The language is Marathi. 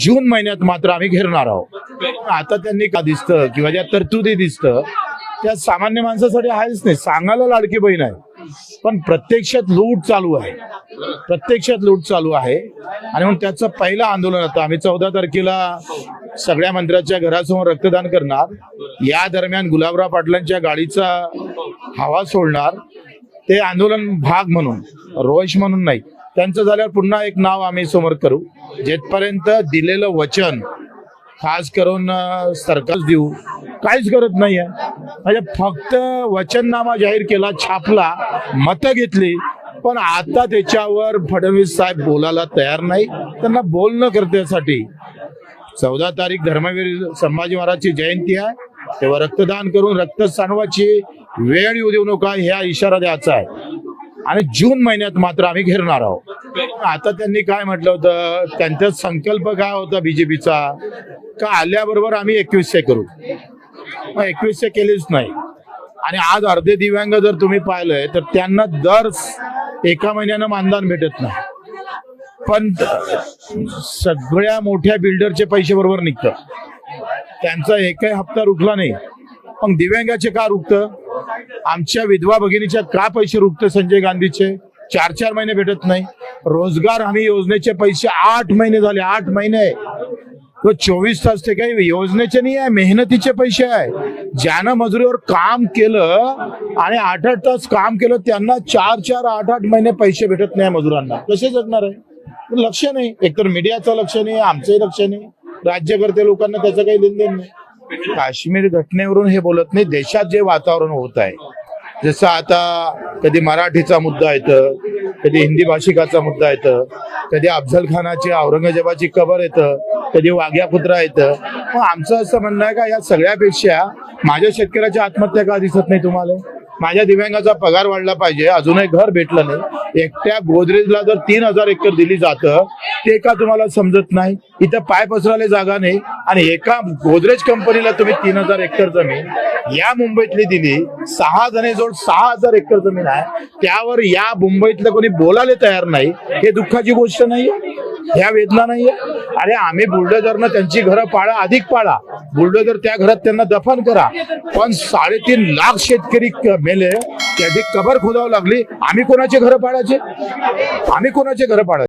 जून महिन्यात मात्र आम्ही घेरणार आहोत. आता त्यांनी का दिसतं किंवा ज्या तरतुदी दिसतं त्या सामान्य माणसासाठी आहेच नाही. सांगायला लाडकी बहीण आहे. पण प्रत्यक्षात लूट चालू आहे. प्रत्यक्षात लूट चालू आहे. आणि म्हणून त्याचं पहिलं आंदोलन आता आम्ही चौदा तारखेला सगळ्या मंत्र्याच्या घरासमोर रक्तदान करणार. या दरम्यान गुलाबराव पाटलांच्या गाडीचा हवा सोडणार. ते आंदोलन भाग म्हणून रोष म्हणून नाही. त्यांचं झाल्यावर पुन्हा एक नाव आम्ही समोर करू. जेथपर्यंत दिलेलं वचन खास करून सरकार देऊ काहीच करत नाहीये. म्हणजे फक्त वचननामा जाहीर केला छापला मतं घेतली पण आता त्याच्यावर फडणवीस साहेब बोलायला तयार नाही. त्यांना बोलणं करण्यासाठी चौदा तारीख धर्मवीर संभाजी महाराजची जयंती आहे. तेव्हा रक्तदान करून रक्त सांडवाची वेळ येऊ देऊ नका ह्या इशारा द्यायचा आहे. आणि जून महिन्यात मात्र आम्ही घेरणार आहोत. आता त्यांनी काय म्हटलं होतं? त्यांचा संकल्प काय होता बीजेपीचा? का आल्याबरोबर आम्ही एकवीसशे करू? मग एकवीसशे केलीच नाही. आणि आज अर्धे दिव्यांग जर तुम्ही पाहिलंय तर त्यांना दर एका महिन्यानं मानधन भेटत नाही. पण सगळ्या मोठ्या बिल्डरचे पैसे बरोबर निघतात त्यांचा एकही हप्ता रुकला नाही. मग दिव्यांगाचे का रुकतं? आमच्या विधवा भगिनीच्या का पैसे रुकते संजय गांधीचे? चार चार महिने भेटत नाही. रोजगार हमी योजनेचे पैसे आठ महिने झाले आठ महिने. तो चोवीस तास ते काही योजनेचे नाही आहे मेहनतीचे पैसे आहे. ज्यानं मजुरीवर काम केलं आणि आठ आठ तास काम केलं त्यांना चार चार आठ आठ महिने पैसे भेटत नाही मजुरांना. कसे जगणार आहे? लक्ष नाही. एकतर मीडियाचं लक्ष नाही आमचंही लक्ष नाही. राज्यकर्ते लोकांना त्याचं काही लेनदेन नाही. काश्मीर घटनेवरून हे बोलत नाही देशात जे वातावरण होत आहे. जसं आता कधी मराठीचा मुद्दा येतं कधी हिंदी भाषिकाचा मुद्दा येतं कधी अफजल खानाची औरंगजेबाची कबर येतं कधी वाघ्या कुत्रा येतं. मग आमचं असं म्हणणं आहे का या सगळ्यापेक्षा माझ्या शेतकऱ्याची आत्महत्या का दिसत नाही तुम्हाला? माझ्या दिव्यांगाचा पगार वाढला पाहिजे. अजूनही घर भेटलं नाही. एकट्या गोदरेजला जर तीन हजार एकर दिली जातं ते का तुम्हाला समजत नाही? इथं पाय पसरायला जागा नाही. आणि एका गोदरेज कंपनीला तुम्ही तीन हजार एकर जमीन या मुंबईतली दिली सहा जणेजवळ सहा हजार एकर जमीन आहे. त्यावर या मुंबईतलं कोणी बोलायला तयार नाही. हे दुःखाची गोष्ट नाही ह्या वेदना नाहीये. अरे आम्ही बुलडोजरनं त्यांची घरं पाळा अधिक पाळा. बुलडोजर त्या घरात त्यांना दफन करा. पण साडेतीन लाख शेतकरी मेले त्याची कबर खोदावं लागली. आम्ही कोणाचे घरं पाडायचे आम्ही कोणाचे घरं पाडायचे